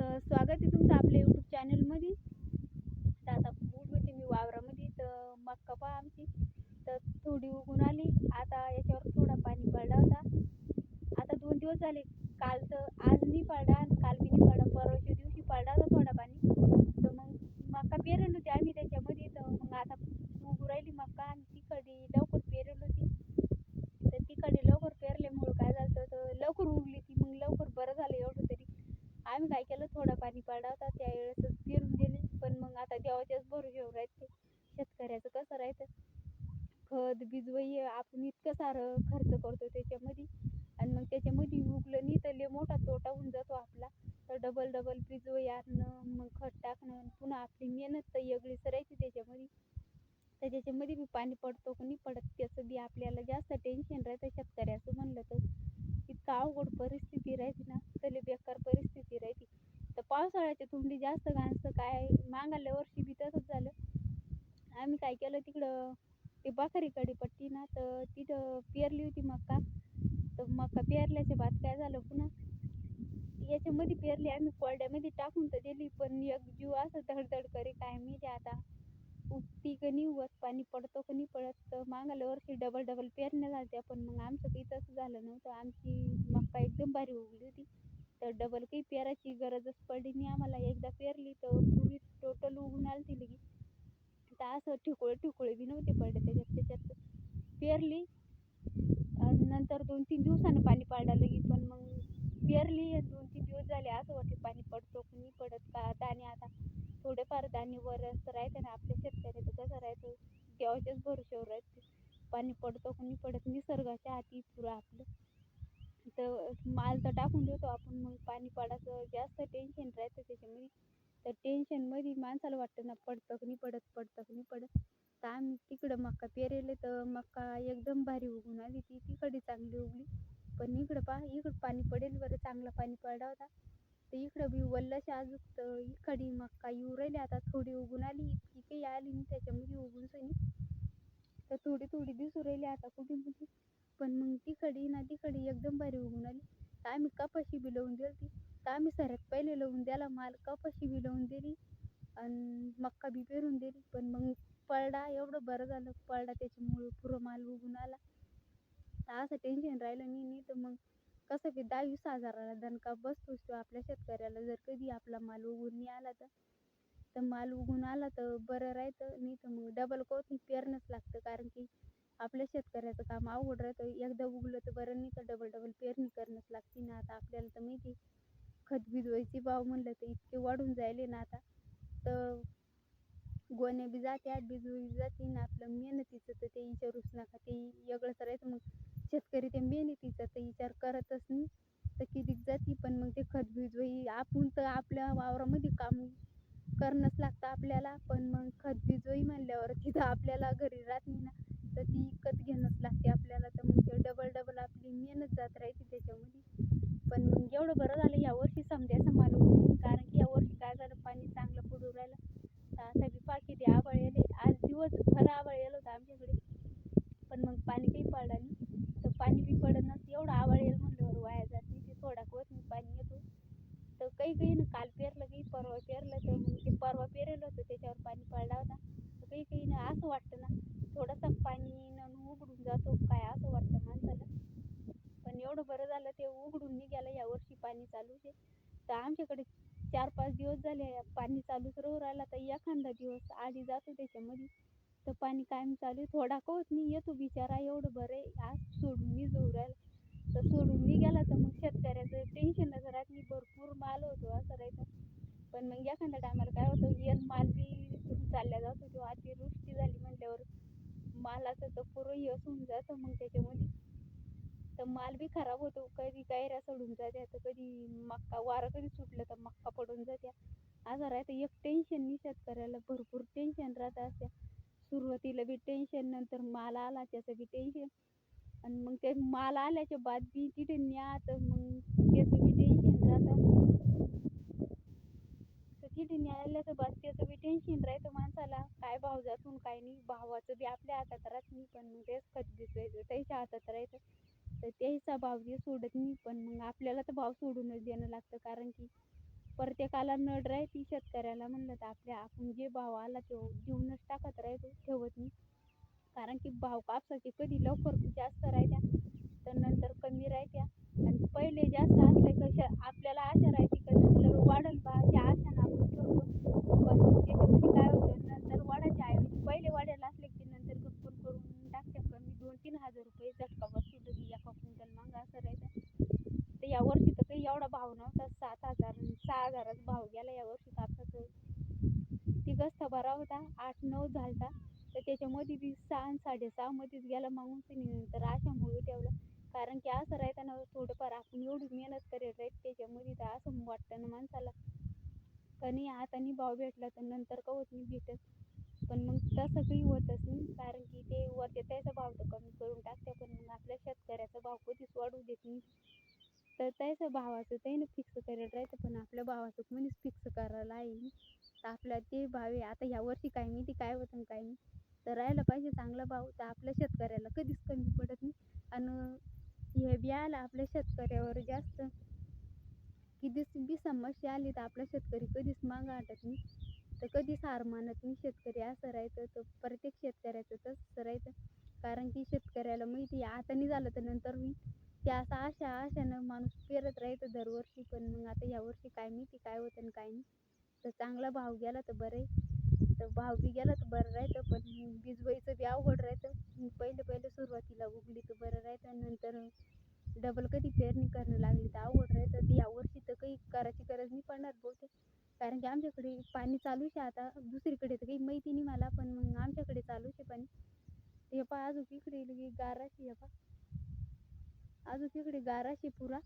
तर स्वागत आहे तुमचं आपल्या यूट्यूब चॅनलमध्ये तर आता मूड होते मी वावरामध्ये तर मक्का पहा आमची. तर थोडी उगून आली. आता याच्यावर थोडा पाणी पडला होता. आता दोन दिवस झाले. काल तर आज नाही पडला आणि काल बी नाही पडला परवाच्या दिवशी पडला होता थोडा पाणी तर मग मक्का पेरेल होती आम्ही त्याच्यामध्ये तर मग आता उगू राहिली मक्का आणि तिकडे लवकर पेरेल होती तर तिकडे लवकर पेरल्यामुळं काय झालं तर लवकर उगली ती मग लवकर बरं झालं एवढं तरी आम्ही काय केलं थोडा पाणी पडला होता त्यावेळेसच पेरून दिले पण मग आता देवाच्याच भरोश्यावर राहते शेतकऱ्याचं कसं राहतं? खत बिजवई आपण इतकं सारं खर्च करतो त्याच्यामध्ये. आणि मग त्याच्यामध्ये उगलं नाही तर लय मोठा तोटा होऊन जातो आपला. तर डबल डबल बिजवाई आणणं मग खत टाकणं पुन्हा आपली मेहनत तर वेगळीच राहते त्याच्यामध्ये. तर त्याच्यामध्ये बी पाणी पडतो कोणी पडत त्याचं बी आपल्याला जास्त टेन्शन राहतं शेतकऱ्याचं म्हणलं तर. इतकं अवघड परिस्थिती राहते ना तरी बेकार परिस्थिती पावसाळ्याच्या थोडी जास्त घाणसं काय? मागल्या वर्षी बी तसंच झालं. आम्ही काय केलं तिकडं ते बकरीकडे पट्टी ना तर तिथं पेरली होती मका तर मका पेरल्याच्या बाद काय झालं पुन्हा याच्यामध्ये पेरली आम्ही कोरड्यामध्ये टाकून तर दिली पण एक जीव असं धडधड करे काय माहिती आता. उगती का नाही उगत पाणी पडतो का नाही पडत. तर मागाल्या वर्षी डबल डबल पेरण्या झाल्या पण मग आमचं काही तसं झालं नव्हतं. आमची मका एकदम भारी उगली होती. तर डबल काही पेरायची गरजच पडली नाही आम्हाला. एकदा पेरली तर पुरी टोटल उगून आली ती लगेच. तर असं ठिकोळे ठिकोळे बी नव्हते पडले त्याच्यात त्याच्यात पेरली आणि नंतर दोन तीन दिवसानं पाणी पाडायला लगी पण मग पेरली दोन तीन दिवस झाले असं वाटते पाणी पडतो की नाही पडत. का दाणे आता थोडेफार दाणे वर असं ना आपल्या शेतकऱ्याचं कसं राहतं? देवाच्याच भरोश्यावर राहते. पाणी पडतो की नाही पडत? निसर्गाच्या हाती पुरं आपलं. तर माल तर टाकून देतो आपण. मग पाणी पडायचं जास्त टेन्शन राहतं त्याच्यामध्ये. तर टेन्शनमध्ये माणसाला वाटतं ना पडतं की नाही पडत पडतं की नाही पडत. तर आम्ही तिकडं मका पेरेले तर मका एकदम भारी उगून आली ती. तिकडे चांगली उगली. पण इकडं पहा इकडं पाणी पडेल बरं चांगला पाणी पडला होता. तर इकडं बी वल्लशी अजून तर इकडे मका येऊ राहिली. आता थोडी उगून आली इतकी काही आली नाही त्याच्यामध्ये उगून सनी. तर थोडी थोडी दिसू राहिली आता कुठे कुठे कडी ना तिकडे ना तिकडे एकदम भारी उगून आली. तर आम्ही कपाशी बी लावून दिली तर आम्ही सऱ्यात पहिले लावून द्याला माल कपाशी बी लावून दिली आणि मक्का बी पेरून दिली. पण मग पडला एवढं बरं झालं पडला त्याच्यामुळं पुरं माल उगून आला. तर असं टेन्शन राहिलं नाही नाही. तर मग कसं की दहा वीस हजाराला दणका बसतोच तो आपल्या शेतकऱ्याला. जर कधी आपला माल उगून नाही आला तर. तर माल उगून आला तर बरं राहतं. नाही तर मग डबल कोथिंग पेरणंच लागतं. कारण की आपल्या शेतकऱ्याचं काम अवघड राहतं. एकदा उगलं तर बरं नाही तर डबल डबल पेरणी करणंच लागते ना. आता आपल्याला तर माहिती खत बिजवायचे भाव म्हणलं तर इतके वाढून जायले ना आता. तर गोण्या बी जात्यात बिजवी जाते ना. आपलं मेहनतीचं तर ते विचारूच नका. ते वेगळंच राहतं मग शेतकरी ते मेहनतीचा तर विचार करतच नाही. तर कितीक जाती पण मग ते खत बिजवई आपण तर आपल्या वावरामध्ये काम करणंच लागतं आपल्याला. पण मग खत बिजवई म्हणल्यावर तिथं आपल्याला घरी राहत नाही ना. तर ती विकत घेणंच लागते आपल्याला. तर मग ते डबल डबल आपली मेहनत जात राहते त्याच्यामध्ये. पण मग एवढं बरं झालं या वर्षी समजायचं मला कारण की यावर्षी काय झालं? पाणी चांगलं पडून राहिलं. तर आता बी पहा आबळ आभाळ येले आज दिवस खरं आभाळ येलं होतं आमच्याकडे. पण मग पाणी काही पडलं नाही. तर पाणी बी पडनंच एवढं आभाळ येईल म्हणल्यावर वाया जात नाही. ते थोडा कोत पाणी येतो. तर काही काही ना काल पेरलं काही परवा पेरलं. तर मग ते परवा पेरलं होतं. त्याच्यावर पाणी पडला होता. तर काही काही ना असं वाटतं ना. थोडासा पाणी न उघडून जातो. काय असं वाटतं माणसाला? पण एवढं बरं झालं ते उघडून निघालं. या वर्षी पाणी चालूच आहे. तर आमच्याकडे चार पाच दिवस झाले पाणी चालूच राहू राहिला. तर एखादा दिवस आधी जातो त्याच्यामध्ये. तर पाणी कायम चालू आहे. थोडा का होत नाही. येतो बिचारा. एवढं बरं आहे. आज सोडून मी जाऊ राहिला. तर सोडून मी गेला तर मग शेतकऱ्याचं टेन्शनच राहत मी भरपूर माल होतो असं राहतं. पण मग एखाद्या टायमाला काय होतं? एक माल बी चालल्या जातो. तो अतिवृष्टी झाली म्हटल्यावर मालाचं तर पुरं यश होऊन जातं मग त्याच्यामध्ये. तर माल बी खराब होतो कधी गायऱ्या सडून जात्या तर कधी मक्का वारं कधी सुटलं तर मक्का पडून जात्या. असं राहतं एक टेन्शन नाही शेतकऱ्याला भरपूर टेन्शन राहतं असं सुरुवातीला बी टेन्शन नंतर माल आला त्याचं बी टेन्शन आणि मग ते माल आल्याच्या बाद बी तिथे न्या तर मग त्याचं बी टेन्शन राहतं. तर तिथे तर बस त्याचं बी टेन्शन राहतं माणसाला. काय भाव जातून काय नाही. भावाचं बी आपल्या हातात राहत नाही. पण मग तेच खत राहायचं त्याच्या हातात राहतं तर त्याचा भाव जे सोडत नाही. पण मग आपल्याला तर भाव सोडूनच देणं लागतं. कारण की प्रत्येकाला नड राहते शेतकऱ्याला म्हणलं तर आपल्या आपण जे भाव आला तो देऊनच टाकत राहतो ठेवत नाही. कारण की भाव कापसाचे कधी लवकर जास्त राहत्या तर नंतर कमी राहत्या. आणि पहिले जास्त असले कशा आपल्याला आशा राहते का नंतर वाढल बा त्या आशानं आपण ठेवतो पण त्याच्यामध्ये काय होतं नंतर वाढायच्या ऐवजी पहिले वाढायला असले की नंतर गप्पन करून टाकत्या कमी दोन तीन हजार रुपये झटका बसतो लगी एका क्विंटल मागं असं राहतं तर या वर्षी तर काही एवढा भाव नव्हता सात हजार सहा हजाराचा भाव गेला या वर्षी कापसाचं तिघच बरा होता. आठ नऊ झालता. तर त्याच्यामध्ये बी सहा आणि साडेसहामध्येच गेला मागून तिने. नंतर अशामुळे ठेवला. कारण की असं राहताना थोडंफार आपण एवढी मेहनत करेल राहत त्याच्यामध्ये तर असं वाटतं ना माणसाला. का नाही हाताने भाव भेटला तर नंतर का होत नाही भेटत. पण मग तसं काही होतच नाही. कारण की ते वरते त्याचा भाव तर कमी करून टाकते. पण मग आपल्या शेतकऱ्याचा भाव कधीच वाढू देत नाही. तर त्याचं भावाचं त्यानं फिक्स करायला राहतं. पण आपल्या भावाचं कोणीच फिक्स करायला आहे तर आपल्या ते भाव आहे. आता ह्या वर्षी काय माहिती काय होतं आणि काय नाही. तर राहायला पाहिजे चांगला भाव. तर आपल्या शेतकऱ्याला कधीच कमी पडत नाही. आणि हे बी आलं आपल्या शेतकऱ्यावर जास्त. कितीच बी समस्या आली तर आपला शेतकरी कधीच मागं हटत नाही. तर कधीच हार मानत नाही. शेतकरी असं राहायचं तर प्रत्येक शेतकऱ्याचं तसंच राहायचं. कारण की शेतकऱ्याला माहिती आहे आता नाही झालं तर नंतर होईल. ते असं आशा आशानं माणूस पेरत राहतं दरवर्षी. पण मग आता यावर्षी काय माहिती काय होतं आणि काय नाही. तर चांगला भाव गेला तर बरं आहे. तर भाव बी गेला तर बरं राहतं. पण बिजवायचं बी अवघड राहतं. पहिले पहिले सुरुवातीला उगली तर बरं राहतं. नंतर डबल कधी पेरणी करणं लागली तर अवघड राहतं. तर यावर्षी तर काही करायची गरज नाही पडणार बहुतेक. कारण की आमच्याकडे पाणी चालूच आहे आता. दुसरीकडे तर काही माहिती नाही मला. पण मग आमच्याकडे चालूच आहे पाणी. हे पहा अजून इकडे गाराची हे पहा. अजून तिकडे गाराची पुरा.